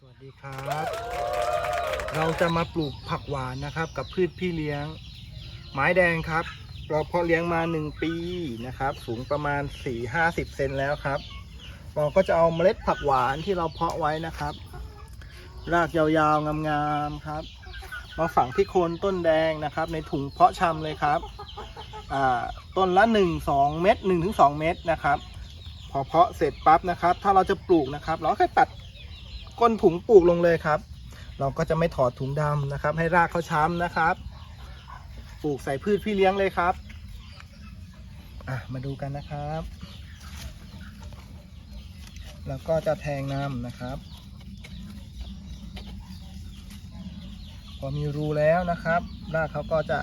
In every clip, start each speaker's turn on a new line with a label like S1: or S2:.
S1: สวัสดีครับ เราจะมาปลูกผักหวานนะครับ กับพืชพี่เลี้ยง ไม้แดงครับ เราเพาะเลี้ยงมา 1 ปีนะครับ สูงประมาณ 4-50 เซนแล้วครับ เราก็จะเอาเมล็ดผักหวานที่เราเพาะไว้นะครับ รากยาวๆ งามๆครับมาฝังที่โคนต้นแดงนะครับ ในถุงเพาะชำเลยครับ อ่า ต้นละ 1-2 เม็ด1-2เม็ดนะครับ พอเพาะเสร็จปั๊บนะครับ ถ้าเราจะปลูกนะครับ เราแค่ตัดก้นถุงปลูกลงเลยครับ เราก็จะไม่ถอดถุงดำนะครับ ให้รากเขาช้ำนะครับ ปลูกใส่พืชพี่เลี้ยงเลยครับอะมาดูกันนะครับ แล้วก็จะแทงน้ำนะครับ พอมีรูแล้วนะครับ รากเขาก็จะ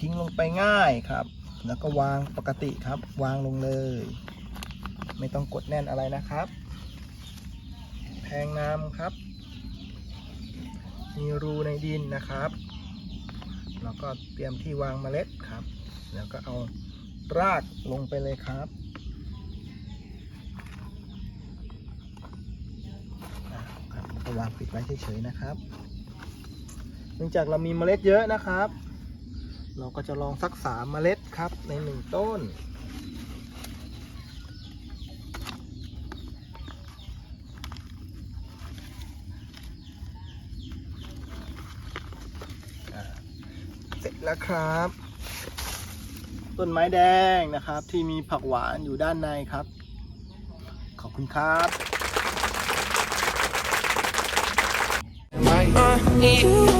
S1: ทิ้งลงไปง่ายครับ แล้วก็วางปกติครับ วางลงเลย ไม่ต้องกดแน่นอะไรนะครับ แทงน้ำครับ มีรูในดินนะครับแล้วก็เตรียมที่วางเมล็ดครับ แล้วก็เอารากลงไปเลยครับวก็วางปิดไว้เฉยๆนะครับ เนื่องจากเรามีเมล็ดเยอะนะครับ เราก็จะลองสักสามเมล็ดครับในหนึ่งต้น เสร็จแล้วครับ ต้นไม้แดงนะครับที่มีผักหวานอยู่ด้านในครับ ขอบคุณครับ
S2: Uh,